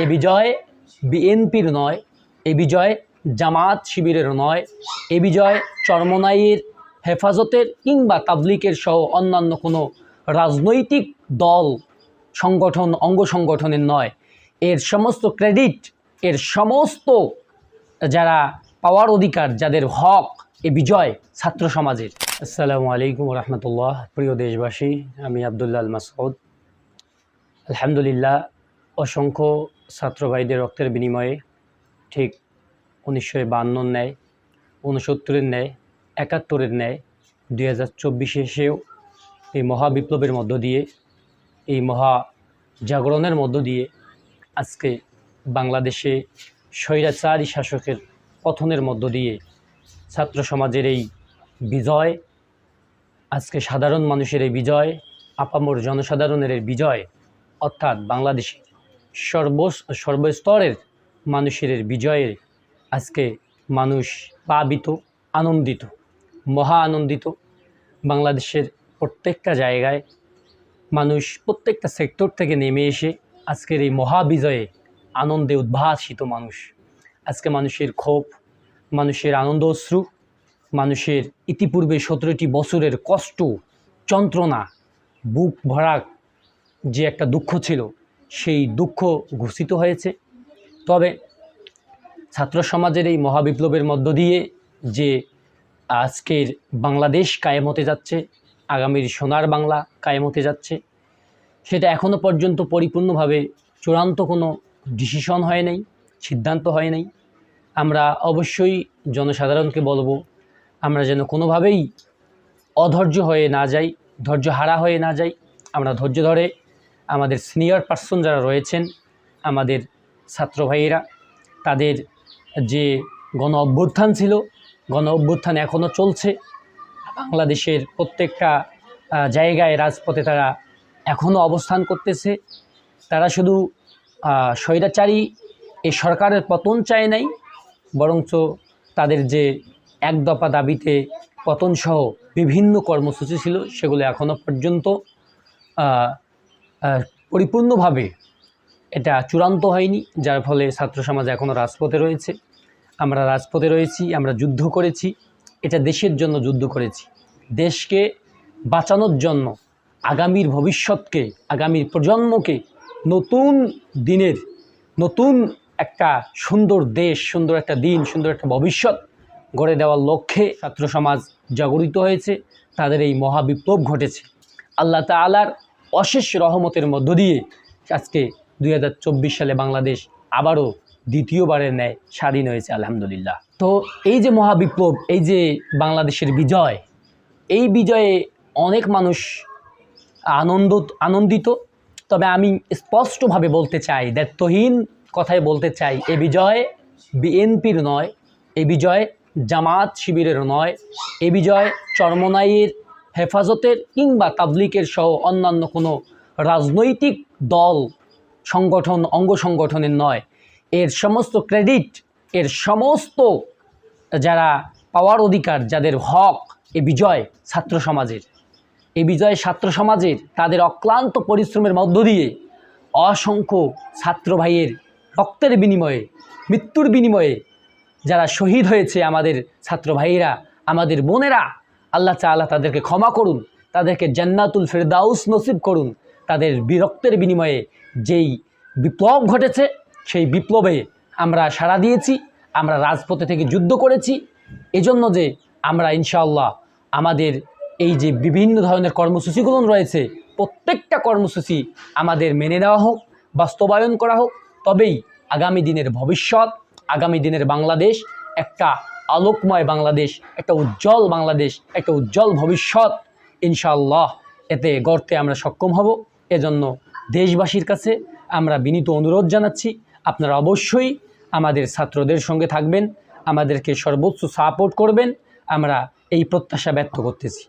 এ বিজয় বিএনপির নয়, এ বিজয় জামাত শিবিরের নয়, এ বিজয় চরমনাইয়ের হেফাজতের কিংবা তাবলিকের সহ অন্যান্য কোনো রাজনৈতিক দল, সংগঠন, অঙ্গ সংগঠনের নয়। এর সমস্ত ক্রেডিট, এর সমস্ত যারা পাওয়ার অধিকার, যাদের হক, এ বিজয় ছাত্র সমাজের। আসসালামু আলাইকুম রহমতুল্লাহ প্রিয় দেশবাসী, আমি আবদুল্লাহ আল মাসউদ। আলহামদুলিল্লাহ অসংখ্য ছাত্র ভাইদের রক্তের বিনিময়ে ঠিক উনিশশো বান্নর ন্যায় উনসত্তরের ন্যায়, একাত্তরের ন্যায়, দুই হাজার চব্বিশে এসেও এই মহাবিপ্লবের মধ্য দিয়ে, এই মহা জাগরণের মধ্য দিয়ে আজকে বাংলাদেশে স্বৈরাচারী শাসকের পথনের মধ্য দিয়ে ছাত্র সমাজের এই বিজয়, আজকে সাধারণ মানুষের এই বিজয়, আপামর জনসাধারণের এই বিজয়, অর্থাৎ বাংলাদেশের সর্ব সর্বস্তরের মানুষের বিজয়ে আজকে মানুষ পাবিত, আনন্দিত, মহা আনন্দিত। বাংলাদেশের প্রত্যেকটা জায়গায় মানুষ প্রত্যেকটা সেক্টর থেকে নেমে এসে আজকের এই মহাবিজয়ে আনন্দে উদ্ভাসিত মানুষ। আজকে মানুষের ক্ষোভ, মানুষের আনন্দ অশ্রু মানুষের ইতিপূর্বে সতেরোটি বছরের কষ্ট, যন্ত্রণা, বুক ভরা যে একটা দুঃখ ছিল সেই দুঃখ ঘোষিত হয়েছে। তবে ছাত্র সমাজের এই মহাবিপ্লবের মধ্য দিয়ে যে আজকের বাংলাদেশ কায়েম হতে যাচ্ছে, আগামীর সোনার বাংলা কায়েম হতে যাচ্ছে, সেটা এখনও পর্যন্ত পরিপূর্ণভাবে চূড়ান্ত কোনো ডিসিশন হয় নাই, সিদ্ধান্ত হয় নাই। আমরা অবশ্যই জনসাধারণকে বলব, আমরা যেন কোনোভাবেই অধৈর্য হয়ে না যাই, ধৈর্য হারা হয়ে না যাই, আমরা ধৈর্য ধরে আমাদের সিনিয়র পার্সন যারা রয়েছেন, আমাদের ছাত্র ভাইয়েরা তাদের যে গণ অভ্যুত্থান ছিল, গণ অভ্যুত্থান এখনও চলছে। বাংলাদেশের প্রত্যেকটা জায়গায় রাজপথে তারা এখনও অবস্থান করতেছে। তারা শুধু স্বৈরাচারী এই সরকারের পতন চায় নাই, বরঞ্চ তাদের যে এক দফা দাবিতে পতনসহ বিভিন্ন কর্মসূচি ছিল, সেগুলো এখনও পর্যন্ত পরিপূর্ণভাবে এটা চূড়ান্ত হয়নি, যার ফলে ছাত্র সমাজ এখনও রাজপথে রয়েছে। আমরা রাজপথে রয়েছি, আমরা যুদ্ধ করেছি, এটা দেশের জন্য যুদ্ধ করেছি। দেশকে বাঁচানোর জন্য, আগামীর ভবিষ্যৎকে, আগামীর প্রজন্মকে নতুন দিনের, নতুন একটা সুন্দর দেশ, সুন্দর একটা দিন, সুন্দর একটা ভবিষ্যৎ গড়ে দেওয়ার লক্ষ্যে ছাত্র সমাজ জাগরিত হয়েছে, তাদের এই মহাবিপ্লব ঘটেছে। আল্লাহ তালার অশেষ রহমতের মধ্য দিয়ে আজকে দু হাজার চব্বিশ সালে বাংলাদেশ আবারও দ্বিতীয়বারের ন্যায় স্বাধীন হয়েছে, আলহামদুলিল্লাহ। তো এই যে মহাবিপ্লব, এই যে বাংলাদেশের বিজয়, এই বিজয়ে অনেক মানুষ আনন্দ, আনন্দিত। তবে আমি স্পষ্টভাবে বলতে চাই, দায়িত্বহীন কথায় বলতে চাই, এ বিজয় বিএনপির নয়, এ বিজয় জামাত শিবিরের নয়, এ বিজয় চরমনাইয়ের হেফাজতের কিংবা তাবলিকের সহ অন্যান্য কোনো রাজনৈতিক দল, সংগঠন, অঙ্গ সংগঠনের নয়। এর সমস্ত ক্রেডিট, এর সমস্ত যারা পাওয়ার অধিকার, যাদের হক, এ বিজয় ছাত্র সমাজের। এই বিজয় ছাত্র সমাজের তাদের অক্লান্ত পরিশ্রমের মধ্য দিয়ে অসংখ্য ছাত্র ভাইয়ের রক্তের বিনিময়ে, মৃত্যুর বিনিময়ে যারা শহীদ হয়েছে আমাদের ছাত্র ভাইয়েরা, আমাদের বোনেরা আল্লাহ তাআলা তাদেরকে ক্ষমা করুন, তাদেরকে জান্নাতুল ফেরদাউস নসিব করুন। তাদের বিরক্তের বিনিময়ে যেই বিপ্লব ঘটেছে, সেই বিপ্লবে আমরা সাড়া দিয়েছি, আমরা রাজপথে থেকে যুদ্ধ করেছি। এজন্য যে আমরা ইনশাআল্লাহ আমাদের এই যে বিভিন্ন ধরনের কর্মসূচিগুলো রয়েছে, প্রত্যেকটা কর্মসূচি আমাদের মেনে নেওয়া হোক, বাস্তবায়ন করা হোক। তবেই আগামী দিনের ভবিষ্যৎ, আগামী দিনের বাংলাদেশ একটা আলোকময় বাংলাদেশ, একটা উজ্জ্বল বাংলাদেশ, একটা উজ্জ্বল ভবিষ্যৎ ইনশাল্লাহ এতে গড়তে আমরা সক্ষম হব। এজন্য দেশবাসীর কাছে আমরা বিনীত অনুরোধ জানাচ্ছি, আপনারা অবশ্যই আমাদের ছাত্রদের সঙ্গে থাকবেন, আমাদেরকে সর্বোচ্চ সাপোর্ট করবেন, আমরা এই প্রত্যাশা ব্যক্ত করতেছি।